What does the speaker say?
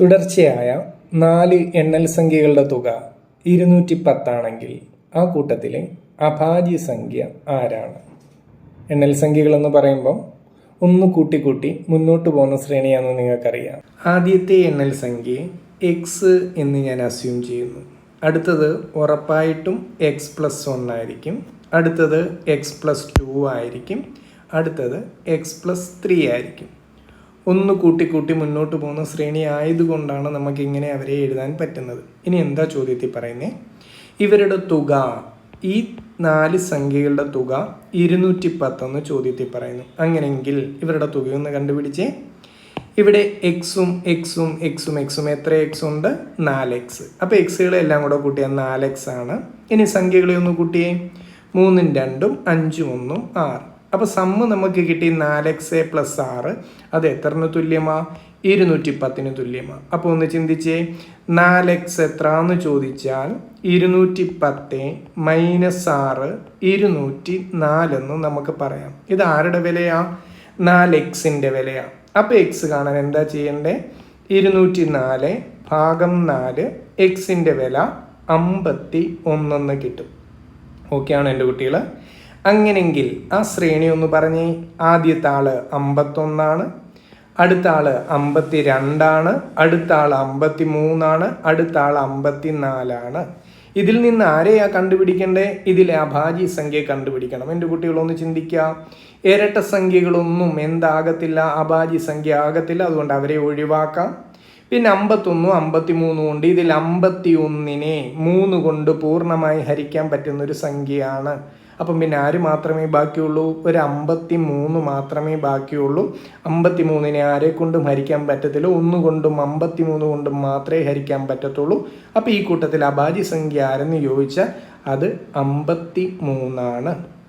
തുടർച്ചയായ നാല് എണ്ണൽ സംഖ്യകളുടെ തുക ഇരുന്നൂറ്റി പത്താണെങ്കിൽ ആ കൂട്ടത്തിലെ അഭാജ്യ സംഖ്യ ആരാണ്? എണ്ണൽ സംഖ്യകൾ എന്ന് പറയുമ്പോൾ ഒന്ന് കൂട്ടി കൂട്ടി മുന്നോട്ട് പോകുന്ന ശ്രേണിയാണെന്ന് നിങ്ങൾക്കറിയാം. ആദ്യത്തെ എണ്ണൽ സംഖ്യ എക്സ് എന്ന് ഞാൻ അസ്യൂം ചെയ്യുന്നു. അടുത്തത് ഉറപ്പായിട്ടും എക്സ് പ്ലസ് വൺ ആയിരിക്കും. അടുത്തത് എക്സ് പ്ലസ് ടു ആയിരിക്കും. അടുത്തത് എക്സ് പ്ലസ് ത്രീ ആയിരിക്കും. ഒന്ന് കൂട്ടി കൂട്ടി മുന്നോട്ട് പോകുന്ന ശ്രേണി ആയതുകൊണ്ടാണ് നമുക്ക് ഇങ്ങനെ അവരെ എഴുതാൻ പറ്റുന്നത്. ഇനി എന്താ ചോദ്യത്തിൽ പറയുന്നത് ഇവരുടെ തുക ഈ നാല് സംഖ്യകളുടെ തുക ഇരുന്നൂറ്റി പത്തെന്ന് ചോദ്യത്തിൽ പറയുന്നു. അങ്ങനെയെങ്കിൽ ഇവരുടെ തുകയൊന്ന് കണ്ടുപിടിച്ച്. ഇവിടെ എക്സും എക്സും എക്സും എക്സും എത്ര എക്സ് ഉണ്ട്? നാല് എക്സ് അപ്പോൾ എക്സുകളെ എല്ലാം കൂടെ കൂട്ടിയാൽ നാല് എക്സ് ആണ്. ഇനി സംഖ്യകളെ ഒന്ന് കൂട്ടിയേ. മൂന്നും രണ്ടും അഞ്ചും ഒന്നും ആറ്. അപ്പോൾ സമ്മ് നമുക്ക് കിട്ടി നാല് എക്സ് എ പ്ലസ് ആറ്. അത് എത്രന് തുല്യമാ? ഇരുന്നൂറ്റി പത്തിന് തുല്യമാ. അപ്പോൾ ഒന്ന് ചിന്തിച്ചേ നാല് എക്സ് എത്ര എന്ന് ചോദിച്ചാൽ ഇരുന്നൂറ്റി പത്ത് മൈനസ് ആറ് ഇരുന്നൂറ്റി നാലെന്ന് നമുക്ക് പറയാം. ഇത് ആരുടെ വിലയാ? നാല് എക്സിന്റെ വിലയാ. അപ്പോൾ എക്സ് കാണാൻ എന്താ ചെയ്യണ്ടേ? ഇരുന്നൂറ്റി നാല് ഭാഗം നാല് എക്സിന്റെ വില അമ്പത്തി ഒന്നെന്ന് കിട്ടും ഓക്കെയാണ് എന്റെ കുട്ടികൾ അങ്ങനെങ്കിൽ ആ ശ്രേണി ഒന്ന് പറഞ്ഞേ ആദ്യത്തെ ആൾ അമ്പത്തൊന്നാണ് അടുത്ത ആൾ അമ്പത്തി രണ്ടാണ് അടുത്ത ആൾ അമ്പത്തി മൂന്നാണ് അടുത്ത ആൾ അമ്പത്തി നാലാണ് ഇതിൽ നിന്ന് ആരെയാ കണ്ടുപിടിക്കേണ്ടേ? ഇതിലെ അഭാജി സംഖ്യ കണ്ടുപിടിക്കണം. എന്റെ കുട്ടികളൊന്ന് ചിന്തിക്കുക ഇരട്ട സംഖ്യകളൊന്നും എന്താകത്തില്ല. അഭാജി സംഖ്യ ആകത്തില്ല. അതുകൊണ്ട് അവരെ ഒഴിവാക്കാം. പിന്നെ അമ്പത്തൊന്നും അമ്പത്തി മൂന്നും ഉണ്ട്. ഇതിൽ അമ്പത്തി ഒന്നിനെ മൂന്ന് കൊണ്ട് പൂർണമായി ഹരിക്കാൻ പറ്റുന്നൊരു സംഖ്യയാണ്. അപ്പം പിന്നെ ആര് മാത്രമേ ബാക്കിയുള്ളൂ? ഒരു അമ്പത്തി മൂന്ന് മാത്രമേ ബാക്കിയുള്ളൂ. അമ്പത്തി മൂന്നിനെ ആരെ കൊണ്ടും ഹരിക്കാൻ പറ്റത്തില്ല. ഒന്നുകൊണ്ടും അമ്പത്തി മൂന്ന് കൊണ്ടും മാത്രമേ ഹരിക്കാൻ പറ്റത്തുള്ളൂ. അപ്പോൾ ഈ കൂട്ടത്തിൽ അഭാജ്യ സംഖ്യ ആരെന്ന് ചോദിച്ചാൽ അത് അമ്പത്തി മൂന്നാണ്